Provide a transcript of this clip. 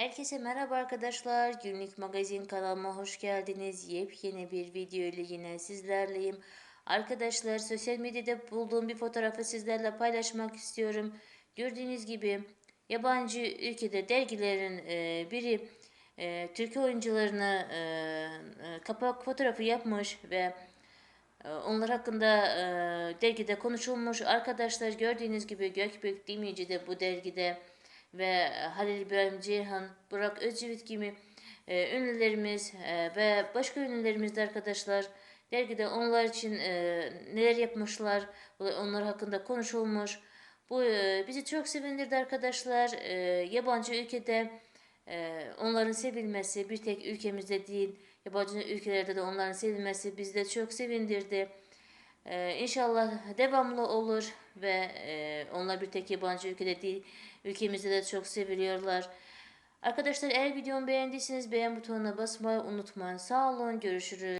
Herkese merhaba arkadaşlar. Günlük magazin kanalıma hoş geldiniz. Yepyeni bir video ile yine sizlerleyim. Arkadaşlar sosyal medyada bulduğum bir fotoğrafı sizlerle paylaşmak istiyorum. Gördüğünüz gibi yabancı ülkede dergilerin e, biri e, Türk oyuncularını e, e, kapak fotoğrafı yapmış ve e, onlar hakkında e, dergide konuşulmuş. Arkadaşlar gördüğünüz gibi Gökbek Demirci de bu dergide ve Halil İbrahim Ceyhan, Burak Özçivit gibi e, ünlülerimiz e, ve başka ünlülerimiz de arkadaşlar dergide onlar için e, neler yapmışlar, onlar hakkında konuşulmuş. Bu e, bizi çok sevindirdi arkadaşlar. E, yabancı ülkede e, onların sevilmesi bir tek ülkemizde değil, yabancı ülkelerde de onların sevilmesi bizi de çok sevindirdi. Ee, inşallah devamlı olur ve e, onlar bir tek yabancı ülkede değil, ülkemizde de çok seviliyorlar. Arkadaşlar eğer videomu beğendiyseniz beğen butonuna basmayı unutmayın. Sağ olun, görüşürüz.